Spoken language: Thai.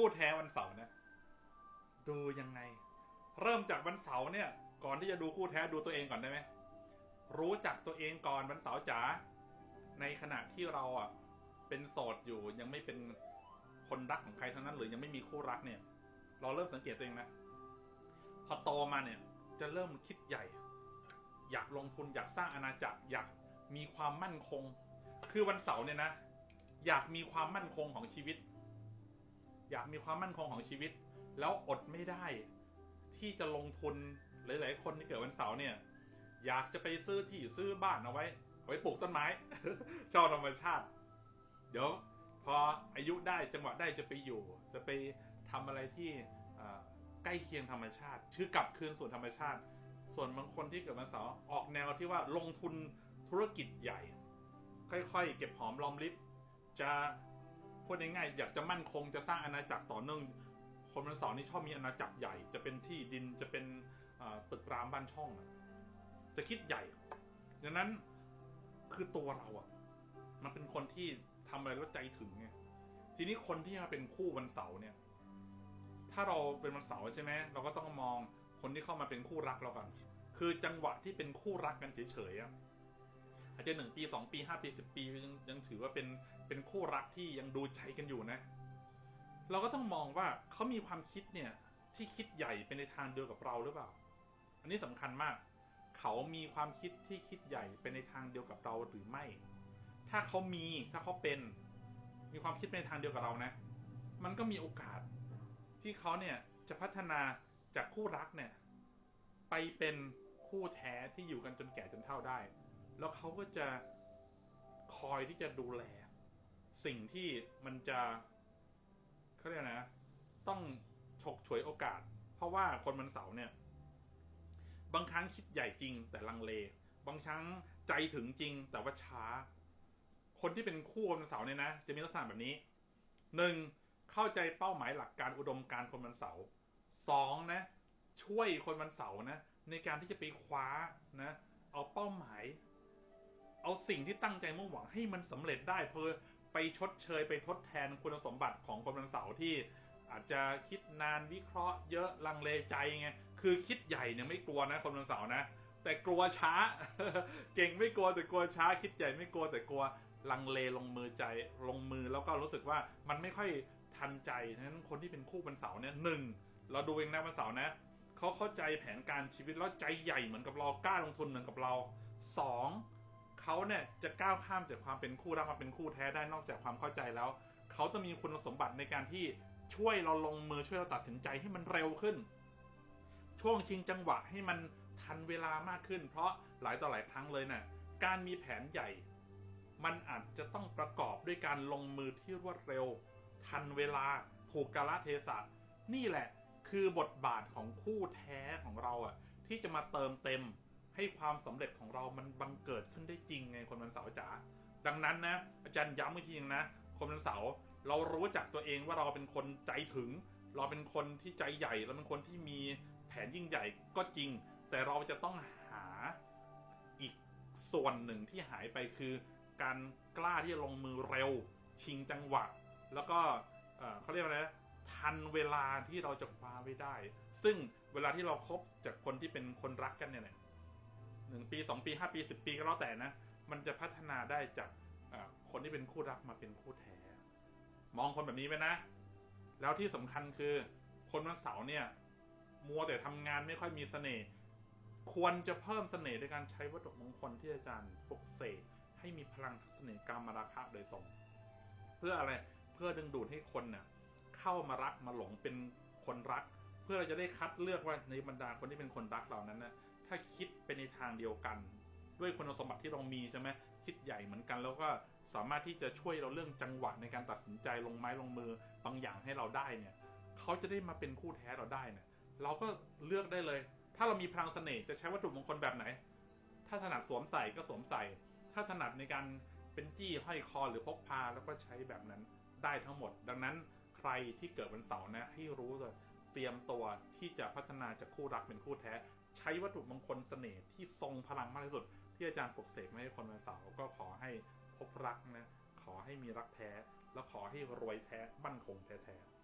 คู่แท้วันเสาร์เนี่ยดูยังไง เริ่มจากวันเสาร์เนี่ย ก่อนที่จะดูคู่แท้ดูตัวเองก่อนได้ไหมรู้จักตัวเองก่อนวันเสาร์จ๋าในขณะที่เราอะเป็นโสดอยู่ยังไม่เป็นคนรักของใครทั้งนั้น หรือยังไม่มีคู่รักเนี่ย เราเริ่มสังเกตตัวเองนะพอโตมาเนี่ย จะเริ่มคิดใหญ่ อยากลงทุนอยากสร้างอาณาจักรอยากมีความมั่นคง คือวันเสาร์เนี่ยนะ อยากมีความมั่นคงของชีวิต อยากมีความมั่นคงของชีวิต แล้วอดไม่ได้ ที่จะลงทุนหลาย ๆ คนที่เกิดวันเสาร์เนี่ย อยากจะไปซื้อที่ซื้อบ้านเอาไว้เอาไว้ปลูกต้นไม้ชอบธรรมชาติ เดี๋ยวพออายุได้จังหวะได้จะไปอยู่ จะไปทำอะไรที่ใกล้เคียงธรรมชาติ ชื่อกลับคืนสู่ธรรมชาติ ส่วนบางคนที่เกิดวันเสาร์ออกแนวที่ว่าลงทุนธุรกิจใหญ่ ค่อย ๆ เก็บหอมรอมริบจะ พูดง่ายๆอยากจะมั่นคงจะสร้างอาณาจักรต่อเนื่อง คนวันเสาร์นี่ชอบมีอาณาจักรใหญ่ จะเป็นที่ดินจะเป็นตึกรามบ้านช่องอะจะคิดใหญ่ดังนั้นคือตัวเราอะมันเป็นคนที่ทำอะไรแล้วใจถึงไงทีนี้คนที่มาเป็นคู่วันเสาร์เนี่ย ถ้าเราเป็นวันเสาร์ใช่ไหมเราก็ต้องมองคนที่เข้ามาเป็นคู่รักเราก่อนคือจังหวะที่เป็นคู่รักกันเฉยๆอะ อาจจะหนึ่งปีสองปีห้าปีสิบปียังยังถือว่าเป็นเป็นคู่รักที่ยังดูใจกันอยู่นะ เราก็ต้องมองว่าเขามีความคิดเนี่ยที่คิดใหญ่เป็นในทางเดียวกับเราหรือเปล่า อันนี้สำคัญมาก เขามีความคิดที่คิดใหญ่เป็นในทางเดียวกับเราหรือไม่ ถ้าเขามีถ้าเขาเป็นมีความคิดเป็นทางเดียวกับเรานะ มันก็มีโอกาสที่เขาเนี่ยจะพัฒนาจากคู่รักเนี่ย ไปเป็นคู่แท้ที่อยู่กันจนแก่จนเฒ่าได้ แล้วเขาก็จะคอยที่จะดูแล สิ่งที่มันจะเขาเรียกนะ ต้องฉกฉวยโอกาส เพราะว่าคนมันเสาร์เนี่ย บางครั้งคิดใหญ่จริง แต่ลังเล บางครั้งใจถึงจริง แต่ว่าช้า คนที่เป็นคู่คนเสาร์เนี่ยนะ จะมีลักษณะแบบนี้หนึ่งเข้าใจเป้าหมายหลักการอุดมการคนวันเสาร์สองนะ ช่วยคนวันเสาร์นะ ในการที่จะไปคว้านะ เอาเป้าหมาย เอาสิ่งที่ตั้งใจมุ่งหวังให้มันสำเร็จได้เพื่อไปชดเชยไปทดแทนคุณสมบัติของคนวันเสาร์ที่อาจจะคิดนานวิเคราะห์เยอะลังเลใจไงคือคิดใหญ่เนี่ยไม่กลัวนะคนวันเสาร์นะ แต่กลัวช้า เก่งไม่กลัวแต่กลัวช้า คิดใหญ่ไม่กลัวแต่กลัวลังเลลงมือใจลงมือแล้วก็รู้สึกว่ามันไม่ค่อยทันใจนั้นคนที่เป็นคู่วันเสาร์เนี่ยหนึ่งเราดูเองนะวันเสาร์นะเขาเข้าใจแผนการชีวิตแล้วใจใหญ่เหมือนกับเรากล้าลงทุนเหมือนกับเราสอง เขาเนี่ยจะก้าวข้ามจากความเป็นคู่รักมาเป็นคู่แท้ได้นอกจากความเข้าใจแล้ว เขาจะมีคุณสมบัติในการที่ช่วยเราลงมือช่วยเราตัดสินใจให้มันเร็วขึ้น ช่วงชิงจังหวะให้มันทันเวลามากขึ้น เพราะหลายต่อหลายครั้งเลยนะ่ะการมีแผนใหญ่ มันอาจจะต้องประกอบด้วยการลงมือที่รวดเร็ว ทันเวลาถูกกาลเทศะนี่แหละคือบทบาทของคู่แท้ของเราอะที่จะมาเติมเต็ม ให้ความสำเร็จของเรามันบังเกิดขึ้นได้จริงไงคนวันเสาร์จ๋าดังนั้นนะ อาจารย์ย้ำอีกทีนึงนะคนวันเสาร์เรารู้จักตัวเองว่าเราเป็นคนใจถึง เราเป็นคนที่ใจใหญ่เราเป็นคนที่มีแผนยิ่งใหญ่ก็จริง แต่เราจะต้องหาอีกส่วนหนึ่งที่หายไปคือ การกล้าที่จะลงมือเร็ว ชิงจังหวะ แล้วก็เเขาเรียกว่าอะไรนะทันเวลาที่เราจะคว้าไว้ได้ ซึ่งเวลาที่เราคบจากคนที่เป็นคนรักกันเนี่ย หนึ่งปีสองปีห้าปีสิบปีก็แล้วแต่นะ มันจะพัฒนาได้จากคนที่เป็นคู่รักมาเป็นคู่แท้ มองคนแบบนี้ไว้นะ แล้วที่สำคัญคือ คนวันเสาร์เนี่ย มัวแต่ทำงานไม่ค่อยมีเสน่ห์ควรจะเพิ่มเสน่ห์ด้วยการใช้วัตถุมงคลที่อาจารย์ปลุกเสกให้มีพลังเสน่ห์กรรมราคะโดยตรงเพื่ออะไรเพื่อดึงดูดให้คนน่ะเข้ามารักมาหลงเป็นคนรัก เพื่อเราจะได้คัดเลือกว่าในบรรดาคนที่เป็นคนรักเหล่านั้นนะ ถ้าคิดไปในทางเดียวกัน ด้วยคุณสมบัติที่เรามีใช่ไหมคิดใหญ่เหมือนกันแล้วก็สามารถที่จะช่วยเราเรื่องจังหวะในการตัดสินใจลงไม้ลงมือบางอย่างให้เราได้เนี่ยเขาจะได้มาเป็นคู่แท้เราได้เนี่ยเราก็เลือกได้เลย ถ้าเรามีพลังเสน่ห์จะใช้วัตถุมงคลแบบไหน ถ้าถนัดสวมใส่ก็สวมใส่ ถ้าถนัดในการเป็นจี้ห้อยคอหรือพกพาแล้วก็ใช้แบบนั้นได้ทั้งหมด ดังนั้นใครที่เกิดวันเสาร์นะให้รู้เลยเตรียมตัวที่จะพัฒนาจากคู่รักเป็นคู่แท้ ใช้วัตถุมงคลเสน่ห์ที่ทรงพลังมากที่สุด ที่อาจารย์ปลุกเสกมาให้คนวันเสาร์ก็ขอให้พบรักนะขอให้มีรักแท้ แล้วขอให้รวยแท้บั่นคงแท้ๆ